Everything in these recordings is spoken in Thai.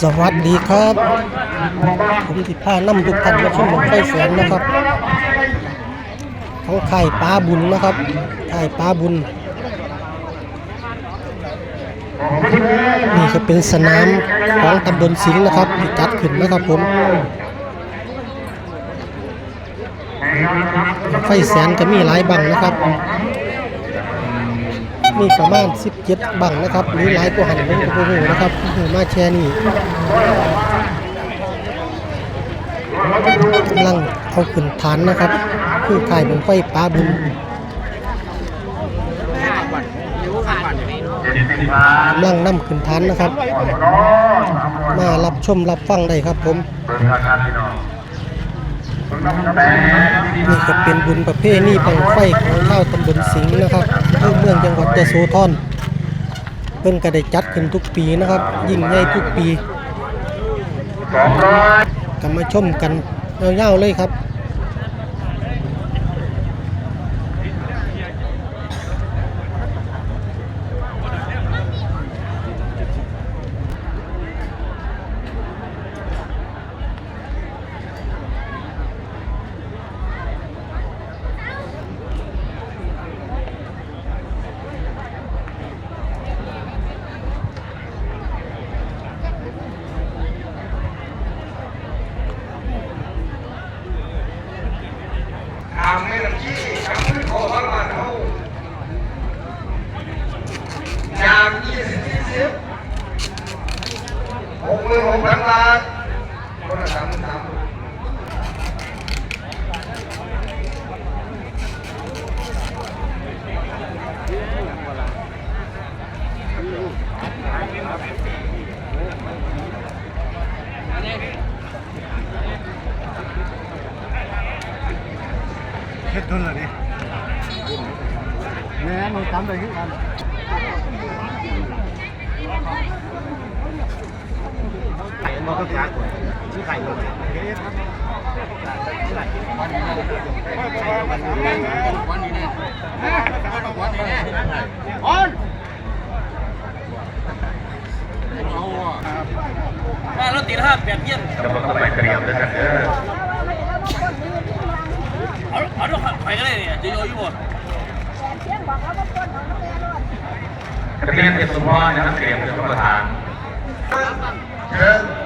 สวัสดีครับ ผมที่พานำทุกท่านมาชมบังไฟแสนนะครับของไข่ปลาบุญนะครับไข่ปลาบุญ นี่ก็เป็นสนามของตำบลสิงห์นะครับที่จัดขึ้นนะครับผมไฟแสนก็มีหลายบังนะครับ มีประมาณ 17 บังนะครับ หรือหลายกว่าหันเป็นโอ้โหนะครับโอ้โหมาแชร์นี่กำลังเอาขึ้นฐานนะครับ คือข่ายบังไฟปลาบุญกำลังนำขึ้นฐานนะครับ มารับชมรับฟังได้ครับผม นี่จะเป็นบุญประเภทนี่บังไฟของข้าวตำบลสิงห์นะครับที่เมืองจังหวัดยะโสธรเพิ่นก็ได้จัดขึ้นทุกปีนะครับ ยิ่งใหญ่ทุกปีก็มาชมกันยาวๆเลยครับ ทำให้ลำชี้ทำให้คอบ้านบ้านเขายามยี่สิบยี่สิบหกหมื่นหกพัน บาทคนละสามหมื่นสามเฮ็ดทุนเลยดิแม่หนูทำได้ขึ้นกัน ไข่มันก็ชักชื่อไข่เลยออนถ้ารถติดห้าแปดเยี่ยมกำลังไปเตรียมแล้วกันเด้อเอาเอารถไฟก็ได้เนี่ยจะโยอยู่บ่เตรียมเป็นสมอนะครับเตรียมเป็นสมประธานเชิญ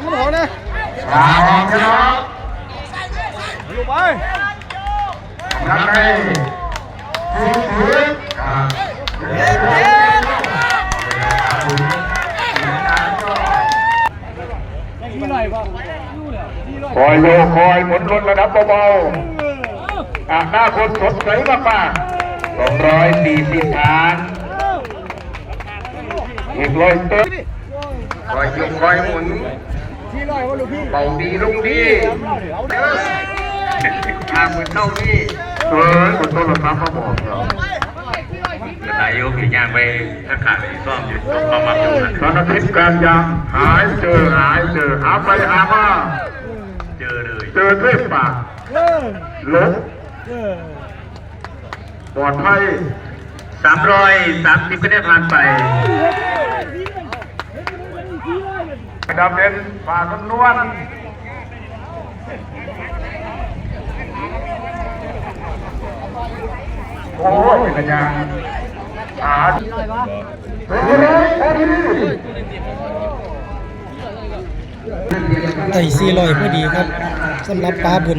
งมันหัวนะสามออกน้องอยู่ไปนักเตะสิบพื้นครับคอยโยคอยหมุนรถระดับเบาๆอะหน้าคนสดใสมากๆสองร้อยสี่สิบฐานอีกร้อยเติมคอยยุคอยหมุน ที่ลอยว่าลูกพี่เบาดีลุงดีทางมือเท่านี้เออคนต้นรถน้ำเขาบอกเหรอนายกหรือย่างไปถ้าขาดไปซ่อมอยู่ต้องมามาอยู่นะตอนอาทิตย์การยางหายเจอหายเจอหาไปหามาเจอเลยเจอเทพปากเออลบเออปลอดภัยสามร้อยสามสิบก็ได้ผ่านไป ดำเป็นปากนวนโอ้ยกันยังอาเฮ้ยเฮ้ยเฮ้ยไต่ซีลอยพอดีครับสำหรับปลาบุญ